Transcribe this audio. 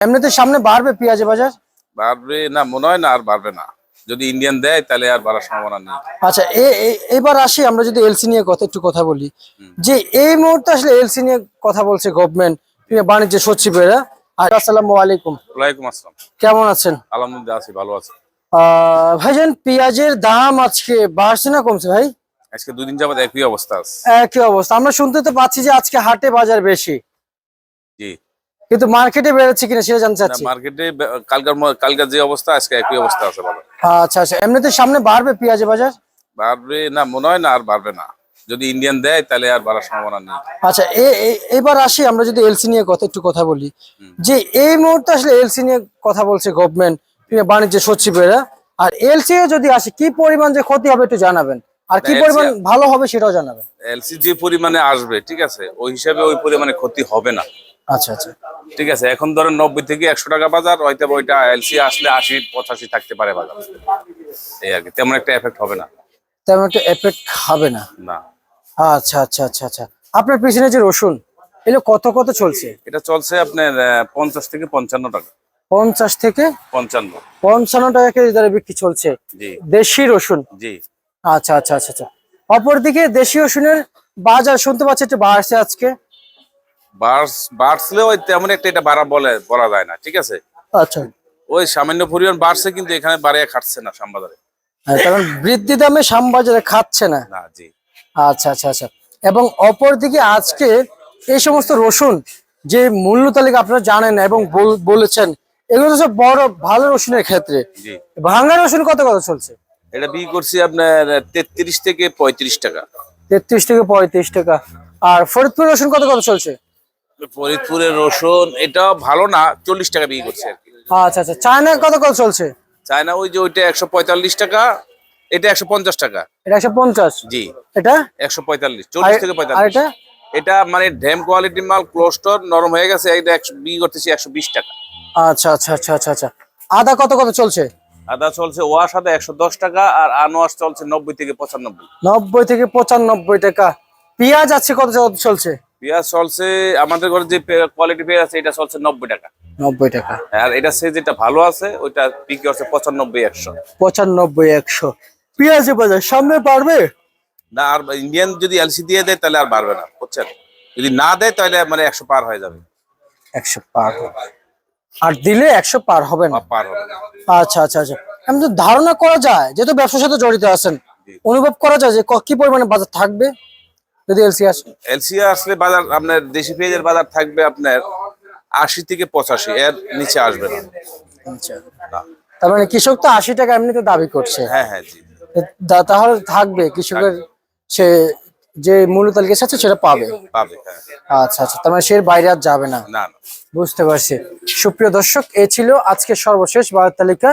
এমনিতে সামনে বাড়বে পেঁয়াজের বাজার? বাড়বে না মনে হয় না আর বাড়বে না। যদি ইন্ডিয়ান দেয় তাহলে আর বাড়ার সম্ভাবনা নেই। আচ্ছা এবার আসি আমরা যদি এলসি নিয়ে কথা একটু কথা বলি। যে এই মুহূর্তে আসলে এলসি নিয়ে কথা বলছে গভর্নমেন্ট বাণিজ্য সচিবেরা। আসসালামু আলাইকুম। ওয়ালাইকুম আসসালাম। কেমন আছেন? আলহামদুলিল্লাহ আছি ভালো আছি। আহ, ভাইজান পেঁয়াজের দাম আজকে বাড়ছে না কমছে ভাই? আজকে দুদিন যাবত একই অবস্থা আছে। একই অবস্থা। আমরা শুনতে তো পাচ্ছি যে আজকে হাটে বাজার বেশি। জি। কিন্তু মার্কেটে বেড়েছে কিনা সেটা জানতে চাচ্ছি। মার্কেটে কালকার কালকার যে অবস্থা আজকে একই অবস্থা আছে ভালো আচ্ছা আচ্ছা এমনিতে সামনে বাড়বে পেঁয়াজের বাজার? বাড়বে না মনে হয় না আর বাড়বে না। যদি ইন্ডিয়ান দেয় তাহলে আর বাড়ার সম্ভাবনা নেই। আচ্ছা এবার আসি আমরা যদি এলসি নিয়ে কথা একটু কথা বলি। যে এই মুহূর্তে আসলে এলসি নিয়ে কথা বলছে গভর্নমেন্ট বাণিজ্য সচিবেরা। আর এলসি যদি আসে কি পরিমাণ যে ক্ষতি হবে একটু জানাবেন? আর কি পরিমাণ ভালো হবে সেটাও জানাবেন। এলসি যে পরিমাণে আসবে ঠিক আছে? ওই হিসাবে ওই পরিমাণে ক্ষতি হবে না। আচ্ছা আচ্ছা। ঠিক আছে এখন ধরেন নব্বই থেকে একশো টাকা বাজার হয়তো ওইটা এলসি আসলে আশি পঁচাশি থাকতে পারে বাজার। এই আর কি তেমন একটা এফেক্ট হবে না। তেমন একটা এফেক্ট হবে না। না। আচ্ছা আচ্ছা আচ্ছা আচ্ছা। আপনার পিছনে যে রসুন এগুলো কত কত চলছে? এটা চলছে আপনার পঞ্চাশ থেকে পঞ্চান্ন টাকা। পঞ্চাশ থেকে পঞ্চান্ন। পঞ্চান্ন টাকা কেজি দরে বিক্রি চলছে। জি। দেশি রসুন? জি। আচ্ছা আচ্ছা আচ্ছা আচ্ছা। অপরদিকে দেশি রসুনের বাজার শুনতে পাচ্ছি একটু বাড়ছে আজকে। বাড়ছলেও তেমন একটা এটা বাড়া বলে বলা যায় না ঠিক আছে? আচ্ছা। ওই সামান্য পরিমাণ বাড়ছে কিন্তু এখানে বাড়িয়ে খাটছে না শ্যামবাজারে। হ্যাঁ, কারণ বৃদ্ধি দামে শ্যামবাজারে খাচ্ছে না। না জি। আচ্ছা আচ্ছা আচ্ছা। এবং অপরদিকে আজকে এই সমস্ত রসুন যে মূল্য তালিকা আপনারা জানেন এবং বলেছেন এগুলো সব বড় ভালো রসুনের ক্ষেত্রে। জি। ভাঙ্গা রসুন কত কত চলছে? এটা বিক্রি করছি আপনার তেত্রিশ থেকে পঁয়ত্রিশ টাকা। তেত্রিশ থেকে পঁয়ত্রিশ টাকা। আর ফরিদপুর রসুন কত কত চলছে? ফরিদপুরের রসুন এটা ভালো না চল্লিশ টাকা বিক্রি করছে আর কি। আচ্ছা আচ্ছা চায়না কত কত চলছে? চায়না ওই যে ওইটা একশো পঁয়তাল্লিশ টাকা এটা একশো পঞ্চাশ টাকা। এটা একশো পঞ্চাশ? জি। এটা? একশো পঁয়তাল্লিশ চল্লিশ থেকে পঁয়তাল্লিশ। এটা? মানে ড্যাম কোয়ালিটির মাল ক্লোস্টর নরম হয়ে গেছে এটা একশো বিক্রি করতেছি একশো বিশ টাকা। আচ্ছা আচ্ছা আচ্ছা আচ্ছা আচ্ছা। আদা কত কত চলছে? আদা চলছে ওয়াশ আদা একশো দশ টাকা আর আনোয়াশ চলছে নব্বই থেকে পঁচানব্বই। নব্বই থেকে পঁচানব্বই টাকা। পেঁয়াজ আছে কত কত চলছে? পেঁয়াজ চলছে আমাদের ঘরে যে কোয়ালিটি পেঁয়াজ আছে এটা চলছে নব্বই টাকা। নব্বই টাকা। আর এটা সে যেটা ভালো আছে ওইটা বিক্রি হচ্ছে পঁচানব্বই একশো। পঁচানব্বই একশো। পেঁয়াজের বাজার সামনে পারবে না আর ইন্ডিয়ান যদি এলসি দিয়ে দেয় তাহলে আর বাড়বে না বুঝছেন? যদি না দেয় তাহলে মানে একশো পার হয়ে যাবে। একশো পার। হবে। আর দিলে একশো পার হবে না? পার হবে আচ্ছা আচ্ছা আচ্ছা। আমি তো ধারণা করা যায় যেহেতু ব্যবসার সাথে জড়িত আছেন অনুভব করা যায় যে ক- কি পরিমাণে বাজার থাকবে? যদি এলসি আসে? এলসি আসলে বাজার আপনার দেশি পেঁয়াজের বাজার থাকবে আপনার আশি থেকে পঁচাশি এর নিচে আসবে না। আচ্ছা। তার মানে কৃষক তো আশি টাকা এমনিতে দাবি করছে। হ্যাঁ হ্যাঁ জি। তাহলে থাকবে কৃষকের সে যে মূল্য তালিকা আছে সেটা পাবে। পাবে হ্যাঁ। আচ্ছা আচ্ছা তার মানে সে বাইরে আর যাবে না। না না। বুঝতে পারছি। সুপ্রিয় দর্শক এ ছিল আজকে সর্বশেষ বাজার তালিকা।